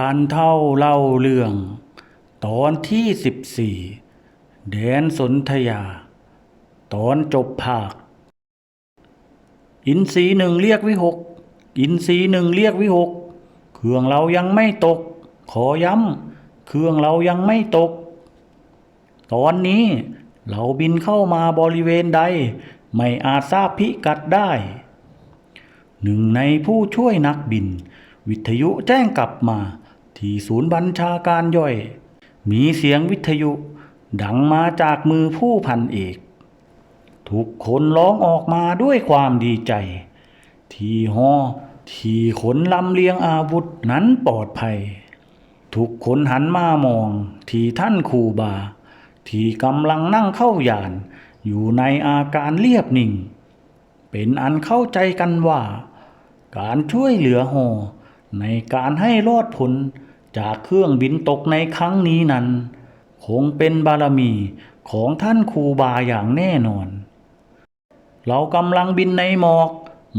านเท่าเล่าเรื่อง ตอนที่สิบสี่แดนสนธยา ตอนจบภาค อินทรีหนึ่งเรียกวิหก อินทรีหนึ่งเรียกวิหก เครื่องเรายังไม่ตก ขอย้ำ เครื่องเรายังไม่ตก ตอนนี้เราบินเข้ามาบริเวณใด ไม่อาจทราบพิกัดได้ หนึ่งในผู้ช่วยนักบิน วิทยุแจ้งกลับมา ที่ศูนย์บัญชาการย่อย มีเสียงวิทยุ ดังมาจากมือผู้พันเอก ทุกคนร้องออกมาด้วยความดีใจ ที่ฮอที่ขนลำเลียงอาวุธนั้นปลอดภัย ทุกคนหันมามองที่ท่านครูบา ที่กำลังนั่งเข้ายาน อยู่ในอาการเรียบนิ่ง เป็นอันเข้าใจกันว่า การช่วยเหลือหอ ในการให้รอดพ้นจากเครื่องบินตกในครั้งนี้นั้น คงเป็นบารมีของท่านครูบาอย่างแน่นอน เรากำลังบินในหมอก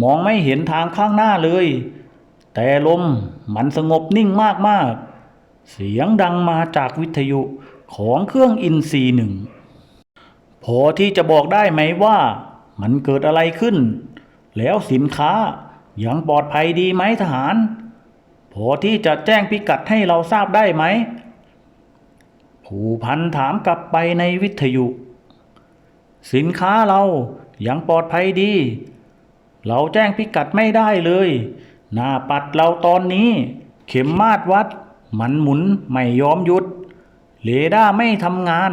มองไม่เห็นทางข้างหน้าเลย แต่ลมมันสงบนิ่งมาก ๆ เสียงดังมาจากวิทยุของเครื่องอินซีหนึ่ง พอที่จะบอกได้ไหมว่ามันเกิดอะไรขึ้น แล้วสินค้ายังปลอดภัยดีไหมทหาร พอที่จะแจ้งพิกัดให้เราทราบได้ไหม ผู้พันถามกลับไปในวิทยุ สินค้าเรายังปลอดภัยดี เราแจ้งพิกัดไม่ได้เลย หน้าปัดเราตอนนี้ เข็มมาตรวัด มันหมุนไม่ยอมหยุด เรดาร์ไม่ทำงาน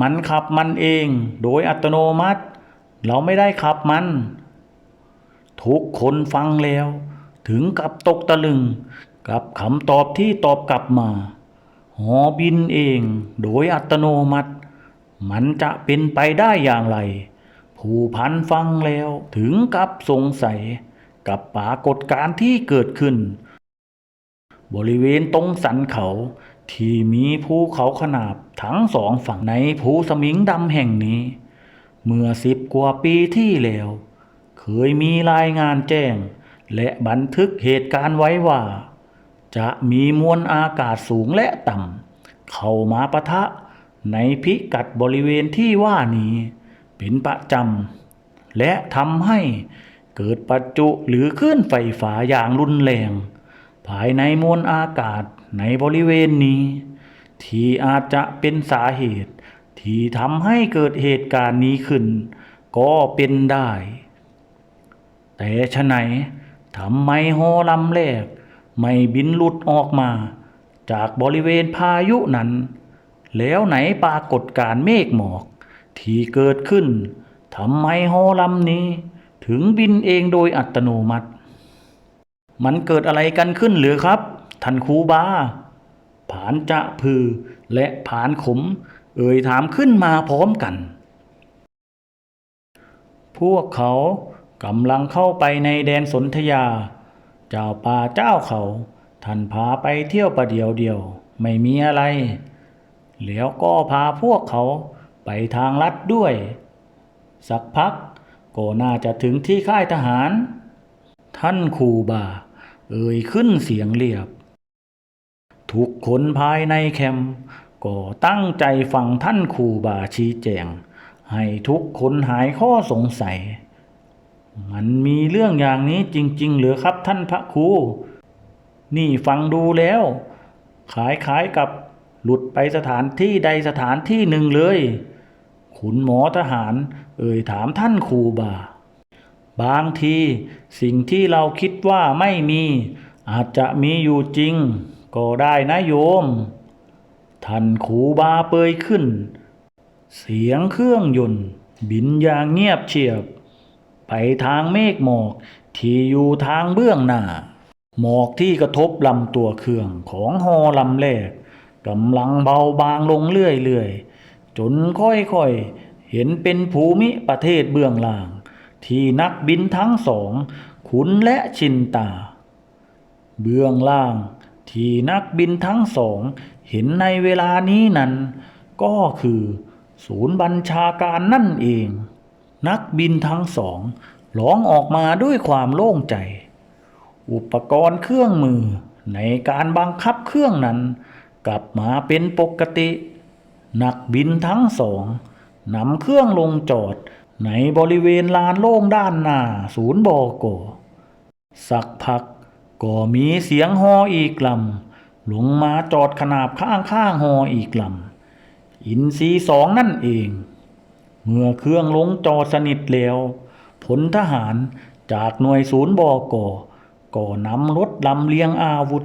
มันขับมันเองโดยอัตโนมัติ เราไม่ได้ขับมัน ทุกคนฟังแล้ว ถึงกับตกตะลึง กับคำตอบที่ตอบกลับมา หอบินเองโดยอัตโนมัติ มันจะเป็นไปได้อย่างไร ผู้พันฟังแล้วถึงกับสงสัย กับปรากฏการณ์ที่เกิดขึ้น บริเวณตรงสันเขาที่มีภูเขาขนาบทั้งสองฝั่งในภูสมิงดำแห่งนี้ เมื่อสิบกว่าปีที่แล้ว เคยมีรายงานแจ้ง และบันทึกเหตุการณ์ไว้ว่า จะมีมวลอากาศสูงและต่ำเข้ามาปะทะในพิกัดบริเวณที่ว่านี้เป็นประจำและทำให้เกิดปัจจุหรือคลื่นไฟฟ้าอย่างรุนแรง ภายในมวลอากาศในบริเวณนี้ ที่อาจจะเป็นสาเหตุ ที่ทำให้เกิดเหตุการณ์นี้ขึ้น ก็เป็นได้ แต่ชะไหน ทำไมฮอลำแรก ไม่บินหลุดออกมา จากบริเวณพายุนั้น แล้วไหนปรากฏการเมฆหมอก ที่เกิดขึ้นทำไมฮอลำนี้ ถึงบินเองโดยอัตโนมัติ มันเกิดอะไรกันขึ้นหรือครับท่านครูบาผานจะพือและผานขม เอ่ยถามขึ้นมาพร้อมกัน พวกเขา กำลังเข้าไปในแดนสนธยา เจ้าป่าเจ้าเขา ท่านพาไปเที่ยวประเดียวเดียว ไม่มีอะไร แล้วก็พาพวกเขาไปทางลัดด้วย สักพักก็น่าจะถึงที่ค่ายทหาร ท่านครูบา เอ่ยขึ้นเสียงเรียบ ทุกคนภายในแคมป์ก็ตั้งใจฟังท่านครูบาชี้แจง ให้ทุกคนหายข้อสงสัย มันมีเรื่องอย่างนี้จริงๆหรือครับท่านพระครู นี่ฟังดูแล้ว ขายขายกับหลุดไปสถานที่ใดสถานที่หนึ่งเลย ขุนหมอทหาร เอ่ยถามท่านครูบา บางทีสิ่งที่เราคิดว่าไม่มี อาจจะมีอยู่จริง ก็ได้นะโยม ท่านครูบาเปยขึ้น เสียงเครื่องยนต์ บินอย่างเงียบเชียบ ไปทางเมฆหมอกที่อยู่ทางเบื้องหน้า หมอกที่กระทบลำตัวเครื่องของฮอลำแรกกำลังเบาบางลงเรื่อยๆ จนค่อยๆ เห็นเป็นภูมิประเทศเบื้องล่าง ที่นักบินทั้งสองขุนและชินตา เบื้องล่างที่นักบินทั้งสอง เห็นในเวลานี้นั้น ก็คือ ศูนย์บัญชาการนั่นเอง นักบินทั้งสองร้องออกมาด้วยความโล่งใจ อุปกรณ์เครื่องมือในการบังคับเครื่องนั้น กลับมาเป็นปกติ นักบินทั้งสองนำเครื่องลงจอดในบริเวณลานโล่งด้านหน้าศูนย์บอกอสักพักก็มีเสียงฮออีกลำลงมาจอดขนาบข้างข้างฮออีกลำอินซีสองนั่นเอง เมื่อเครื่องลงจอสนิทแล้วพลทหารจากหน่วยศูนย์บอกอก็นำรถลำเลียงอาวุธ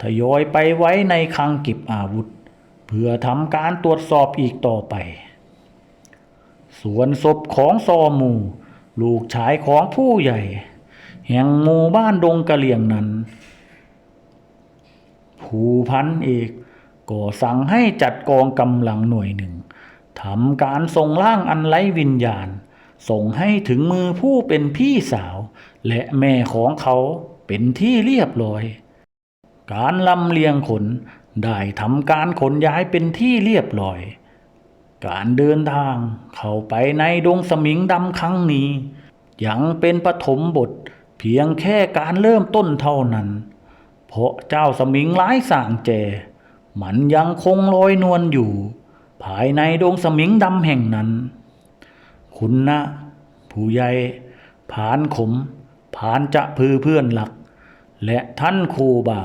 ทยอยไปไว้ในคลังเก็บอาวุธ เพื่อทำการตรวจสอบอีกต่อไป ส่วนศพของซอหมู ลูกชายของผู้ใหญ่ แห่งหมู่บ้านดงกะเหลี่ยงนั้น ผู้พันเอกก็สั่งให้จัดกองกำลังหน่วยหนึ่ง ทำการส่งร่างอันไร้วิญญาณ ส่งให้ถึงมือผู้เป็นพี่สาว และแม่ของเขาเป็นที่เรียบร้อย การลำเลียงขนได้ทำการขนย้ายเป็นที่เรียบร้อย การเดินทางเข้าไปในดงสมิงดำครั้งนี้ ยังเป็นปฐมบทเพียงแค่การเริ่มต้นเท่านั้น เพราะเจ้าสมิงร้ายสางแจ มันยังคงลอยนวลอยู่ ภายในดงสมิงดำแห่งนั้น คุณนะผู้ใหญ่ผานขม ผานจะพือเพื่อนหลัก และท่านคูบา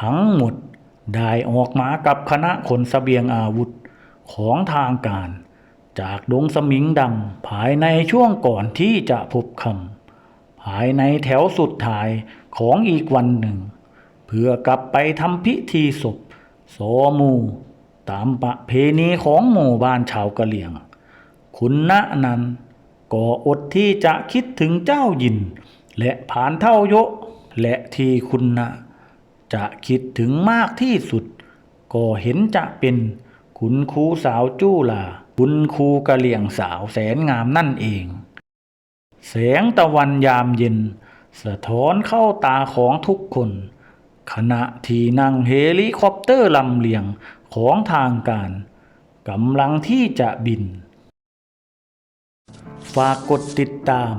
ทั้งหมดได้ออกมากับคณะขนสเสบียงอาวุธของทางการ จากดงสมิงดำภายในช่วงก่อนที่จะพบคำภายในแถวสุดท้ายของอีกวันหนึ่ง เพื่อกลับไปทำพิธีศพโสมู ตามประเพณีของหมู่บ้านชาวกะเหลี่ยง คุณณนั้นก็อดที่จะคิดถึงเจ้ายิน และผานเท่าโยะและที่คุณณะจะคิดถึงมากที่สุด ก็เห็นจะเป็นคุณครูสาวจู้ลาคุณครูกะเหลี่ยงสาวแสนงามนั่นเอง แสงตะวันยามเย็น สะท้อนเข้าตาของทุกคน ขณะที่นั่งเฮลิคอปเตอร์ลำเลียง ของทางการกำลังที่จะบิน ฝากกดติดตาม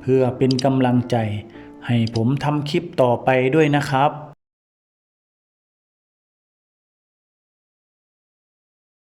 เพื่อเป็นกำลังใจ ให้ผมทำคลิปต่อไปด้วยนะครับ